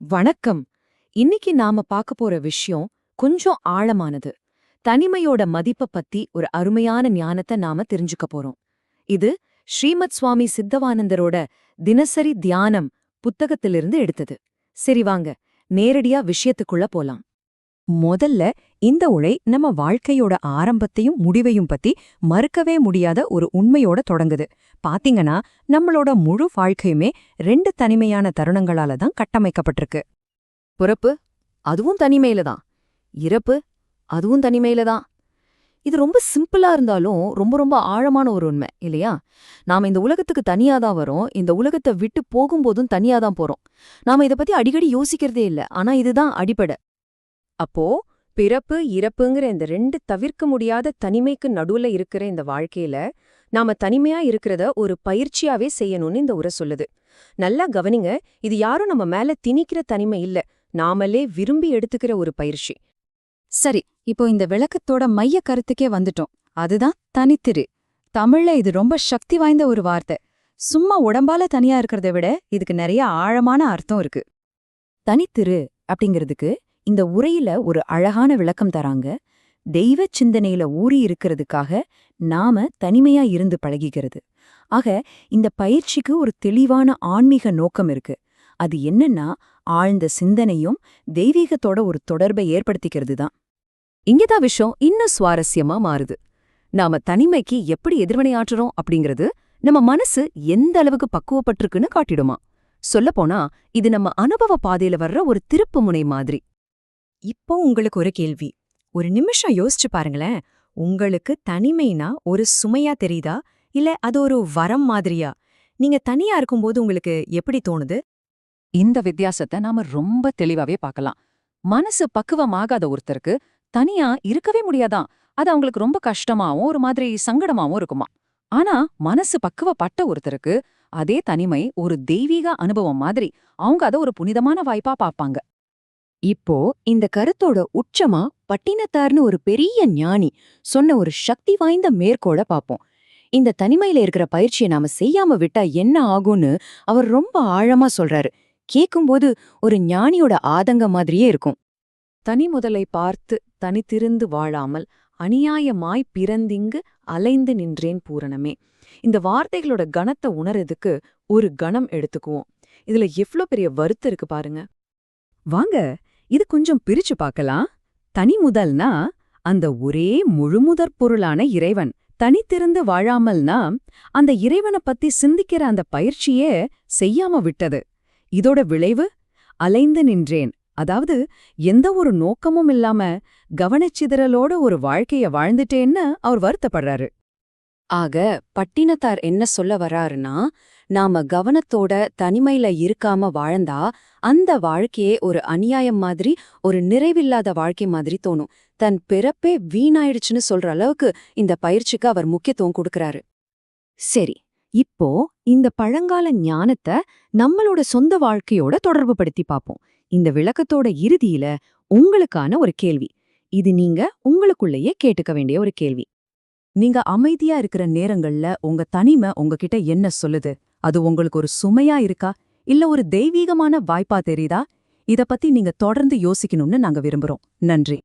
வணக்கம். இன்னைக்கு நாம பார்க்க போற விஷயம் கொஞ்சம் ஆழமானது. தனிமையோட மதிப்ப பத்தி ஒரு அருமையான ஞானத்தை நாம தெரிஞ்சுக்க போறோம். இது ஸ்ரீமத் சுவாமி சித்தவானந்தரோட தினசரி தியானம் புத்தகத்திலிருந்து எடுத்தது. சரி வாங்க நேரடியா விஷயத்துக்குள்ள போலாம். முதல்ல இந்த உழை நம்ம வாழ்க்கையோட ஆரம்பத்தையும் முடிவையும் பத்தி மறுக்கவே முடியாத ஒரு உண்மையோட தொடங்குது. பாத்தீங்கன்னா நம்மளோட முழு வாழ்க்கையுமே ரெண்டு தனிமையான தருணங்களால தான் கட்டமைக்கப்பட்டிருக்கு. பிறப்பு அதுவும் தனிமையில தான். இறப்பு அதுவும் தனிமையில தான். இது ரொம்ப சிம்பிளா இருந்தாலும் ரொம்ப ரொம்ப ஆழமான ஒரு உண்மை இல்லையா? நாம இந்த உலகத்துக்கு தனியா தான் வரோம். இந்த உலகத்தை விட்டு போகும்போதும் தனியா தான் போறோம். நாம இத பத்தி அடிக்கடி யோசிக்கிறதே இல்ல. ஆனா இதுதான் அடிப்படை. அப்போ பிறப்பு இறப்புங்கிற இந்த ரெண்டு தவிர்க்க முடியாத தனிமைக்கு நடுவுல இருக்கிற இந்த வாழ்க்கையில நாம தனிமையா இருக்கிறத ஒரு பயிற்சியாவே செய்யணும்னு இந்த உரை சொல்லுது. நல்லா கவனிங்க இது யாரும் நம்ம மேல திணிக்கிற தனிமை இல்ல. நாமளே விரும்பி எடுத்துக்கிற ஒரு பயிற்சி. சரி இப்போ இந்த விளக்கத்தோட மைய கருத்துக்கே வந்துட்டோம். அதுதான் தனித்திரு. தமிழ்ல இது ரொம்ப சக்தி வாய்ந்த ஒரு வார்த்தை. சும்மா உடம்பால தனியா இருக்கிறத விட இதுக்கு நிறைய ஆழமான அர்த்தம் இருக்கு. தனித்திரு அப்படிங்கிறதுக்கு இந்த உரையில ஒரு அழகான விளக்கம் தராங்க. தெய்வ சிந்தனையில ஊறி இருக்கிறதுக்காக நாம தனிமையா இருந்து பழகிக்கிறது. ஆக இந்த பயிற்சிக்கு ஒரு தெளிவான ஆன்மீக நோக்கம் இருக்கு. அது என்னன்னா ஆழ்ந்த சிந்தனையும் தெய்வீகத்தோட ஒரு தொடர்பை ஏற்படுத்திக்கிறது தான். இங்கதான் விஷயம் இன்னும் சுவாரஸ்யமா மாறுது. நாம தனிமைக்கு எப்படி எதிர்வினையாற்றுறோம் அப்படிங்கிறது நம்ம மனசு எந்த அளவுக்கு பக்குவப்பட்டிருக்குன்னு காட்டிடுமா. சொல்லப்போனா இது நம்ம அனுபவ பாதையில வர்ற ஒரு திருப்பு முனை மாதிரி. இப்போ உங்களுக்கு ஒரு கேள்வி. ஒரு நிமிஷம் யோசிச்சு பாருங்களேன். உங்களுக்கு தனிமைனா ஒரு சுமையா தெரியுதா? இல்ல அது ஒரு வரம் மாதிரியா? நீங்க தனியா இருக்கும்போது உங்களுக்கு எப்படி தோணுது? இந்த வித்தியாசத்தை நாம ரொம்ப தெளிவாவே பார்க்கலாம். மனசு பக்குவமாகாத ஒருத்தருக்கு தனியா இருக்கவே முடியாதான். அது அவங்களுக்கு ரொம்ப கஷ்டமாவும் ஒரு மாதிரி சங்கடமாவும் இருக்குமா? ஆனா மனசு பக்குவப்பட்ட ஒருத்தருக்கு அதே தனிமை ஒரு தெய்வீக அனுபவம் மாதிரி. அவங்க அத ஒரு புனிதமான வாய்ப்பா பாப்பாங்க இப்போ இந்த கருத்தோட உச்சமா பட்டினத்தார்னு ஒரு பெரிய ஞானி சொன்ன ஒரு சக்தி வாய்ந்த மேற்கோள பாப்போம் இந்த தனிமையில இருக்கிற பயிற்சியை நாம செய்யாம விட்டா என்ன ஆகும்னு அவர் ரொம்ப ஆழமா சொல்றாரு. கேக்கும்போது ஒரு ஞானியோட ஆதங்கம் மாதிரியே இருக்கும். தனி முதலை பார்த்து தனித்திருந்து வாழாமல் அநியாயமாய் பிறந்திங்கு அலைந்து நின்றேன் பூரணமே. இந்த வார்த்தைகளோட கணத்தை உணரதுக்கு ஒரு கணம் எடுத்துக்குவோம். இதுல எவ்ளோ பெரிய வருத்தம் இருக்கு பாருங்க. வாங்க இது கொஞ்சம் பிரிச்சு பார்க்கலாம். தனி முதல்னா அந்த ஒரே முழுமுதற் பொருளான இறைவன். தனித்திருந்து வாழாமல்னா அந்த இறைவனை பத்தி சிந்திக்கிற அந்த பயிற்சியே செய்யாம விட்டது. இதோட விளைவு அலைந்து நின்றேன். அதாவது எந்த ஒரு நோக்கமும் இல்லாம கவனச்சிதறலோட ஒரு வாழ்க்கைய வாழ்ந்துட்டேன்னு அவர் வருத்தப்படுறாரு. ஆக பட்டினத்தார் என்ன சொல்ல வராருன்னா நாம கவனத்தோட தனிமையில இருக்காம வாழ்ந்தா அந்த வாழ்க்கையே ஒரு அநியாயம் மாதிரி ஒரு நிறைவில்லாத வாழ்க்கை மாதிரி தோணும். தன் பிறப்பே வீணாயிடுச்சுன்னு சொல்ற அளவுக்கு இந்த பயிற்சிக்கு அவர் முக்கியத்துவம் கொடுக்கறாரு. சரி இப்போ இந்த பழங்கால ஞானத்தை நம்மளோட சொந்த வாழ்க்கையோட தொடர்பு படுத்தி பார்ப்போம் இந்த விளக்கத்தோட இறுதியில உங்களுக்கான ஒரு கேள்வி. இது நீங்க உங்களுக்குள்ளேயே கேட்டுக்க வேண்டிய ஒரு கேள்வி. நீங்க அமைதியா இருக்கிற நேரங்கள்ல உங்க தனிமை உங்ககிட்ட என்ன சொல்லுது? அது உங்களுக்கு ஒரு சுமையா இருக்கா? இல்ல ஒரு தெய்வீகமான வாய்ப்பா தெரியுதா? இத பத்தி நீங்க தொடர்ந்து யோசிக்கணும்னு நாங்க விரும்புறோம். நன்றி.